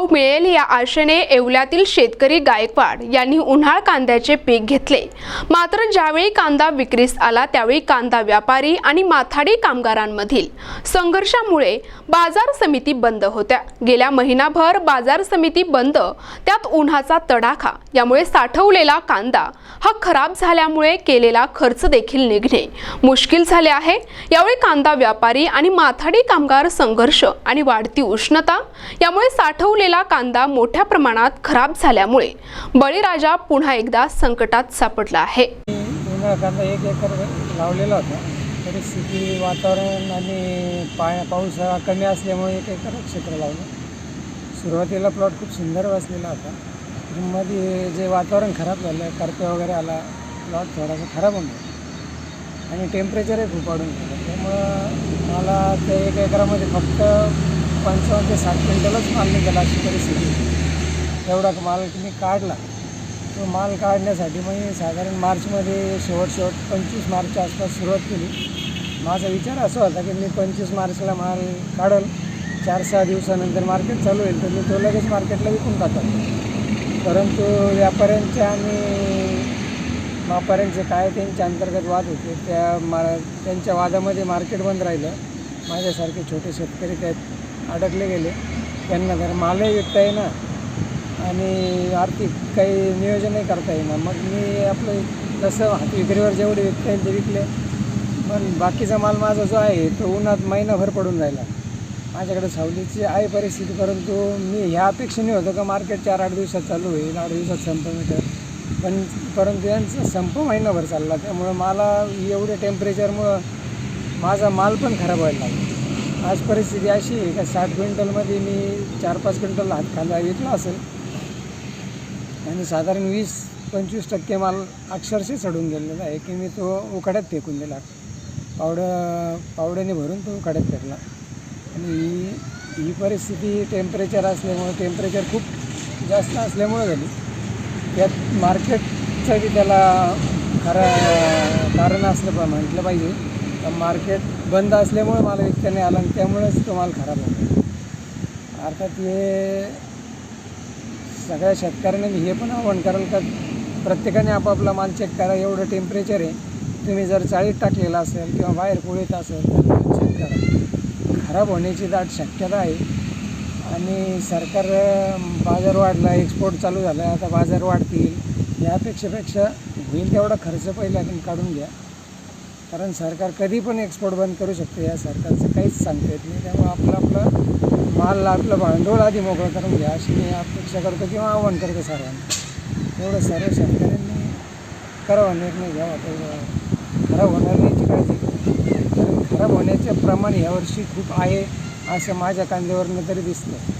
भाव मिळेल या आशेने येवल्यातील शेतकरी गायकवाड यांनी उन्हाळ कांद्याचे पीक घेतले. मात्र ज्यावेळी कांदा विक्रीस आला त्यावेळी कांदा व्यापारी आणि माथाडी कामगारांमधील संघर्षामुळे बाजार समिती बंद होत्या. गेल्या महिनाभर बाजार समिती बंद त्यात उन्हाचा तडाखा यामुळे साठवलेला कांदा हा खराब झाल्यामुळे केलेला खर्च देखील निघणे मुश्किल झाले आहे. यावेळी कांदा व्यापारी आणि माथाडी कामगार संघर्ष आणि वाढती उष्णता यामुळे साठवलेला कांदा मोठ्या प्रमाणात खराब झाल्यामुळे बळीराजा पुन्हा एकदा संकटात सापडला आहे. उन्हाळा कांदा एक एकर लावलेला होता. परिस्थिती वातावरण आणि पाय पाऊस हा कमी असल्यामुळे एक एकर क्षेत्र लावलं. सुरुवातीला प्लॉट खूप सुंदर बसलेला होता. मध्ये जे वातावरण खराब झालं करपे वगैरे आला प्लॉट थोडासा खराब होऊन गेला. आणि टेम्परेचरही खूप वाढून गेलं. त्यामुळं मला ते एक एकरामध्ये फक्त पंचावन्न ते साठ क्विंटलच माल निघाला अशी परिस्थिती एवढा माल मी काढला. तो माल काढण्यासाठी मी साधारण मार्चमध्ये शेवट शेवट पंचवीस मार्चच्या आसपास सुरुवात केली. माझा विचार असा होता की मी पंचवीस मार्चला माल काढल. चार सहा दिवसानंतर मार्केट चालू होईल तर मी तो लगेच मार्केटला विकून टाकतो परंतु व्यापाऱ्यांच्या आणि व्यापाऱ्यांचे काय त्यांच्या अंतर्गत वाद होते त्या मा त्यांच्या वादामध्ये मार्केट बंद राहिलं. माझ्यासारखे छोटे शेतकरी त्यात अडकले गेले. त्यांना जर मालही विकता येईना आणि आर्थिक काही नियोजनही करता येईना मग मी आपलं जसं हात विक्रीवर जेवढे विकता येईल ते विकले. पण बाकीचा माल माझा जो आहे तो उन्हात महिनाभर पडून राहिला. माझ्याकडे सावलीची आहे परिस्थिती परंतु मी ह्या अपेक्षेने होतं का मार्केट चार आठ दिवसात चालू होईल आठ दिवसात संप मिळतं पण परंतु यांचा संप महिनाभर चालला त्यामुळं मला एवढ्या टेम्परेचरमुळं माझा माल पण खराब व्हायला लागला. आज परिस्थिती अशी आहे का साठ क्विंटलमध्ये मी चार पाच क्विंटल हात खांदा विकला असेल. आणि साधारण वीस पंचवीस टक्के माल अक्षरशः चढून गेलेला आहे की मी तो उकाड्यात फेकून दिला. पावडं पावड्याने भरून तो उकाड्यात फेकला. आणि ही ही परिस्थिती टेम्परेचर असल्यामुळं टेम्परेचर खूप जास्त असल्यामुळं झाली. त्यात मार्केटचं बी त्याला खरं कारण असलं पा म्हटलं पाहिजे. मार्केट बंद असल्यामुळे मला विकता नाही आला आणि त्यामुळेच तो माल खराब होतो. अर्थात हे सगळ्या शेतकऱ्यांनी हे पण आव्हान कारण का प्रत्येकाने आपापला माल चेक करा एवढं टेम्परेचर आहे तुम्ही जर चाळीत टाकलेला असेल किंवा बाहेर पोळीत असेल तर चेक करा. खराब होण्याची दाट शक्यता आहे आणि सरकार बाजार वाढला एक्सपोर्ट चालू झाला आता बाजार वाढतील या अपेक्षेपेक्षा होईल तेवढा खर्च पहिला आपण काढून घ्या. कारण सरकार कधी पण एक्सपोर्ट बंद करू शकते. या सरकारचं काहीच सांगता येत नाही. त्यामुळे आपलं आपलं माल आपलं भांडवल आधी मोकळं करून घ्या. अशी मी अपेक्षा करतो किंवा आव्हान करतो सर्वांना. एवढं सर्व शेतकऱ्यांनी करावा. निर्णय घ्यावा. तेवढं खराब होणार नाही काळजी कारण खराब होण्याचे प्रमाण यावर्षी खूप आहे असं माझ्या कांद्यावरनं तरी दिसलं.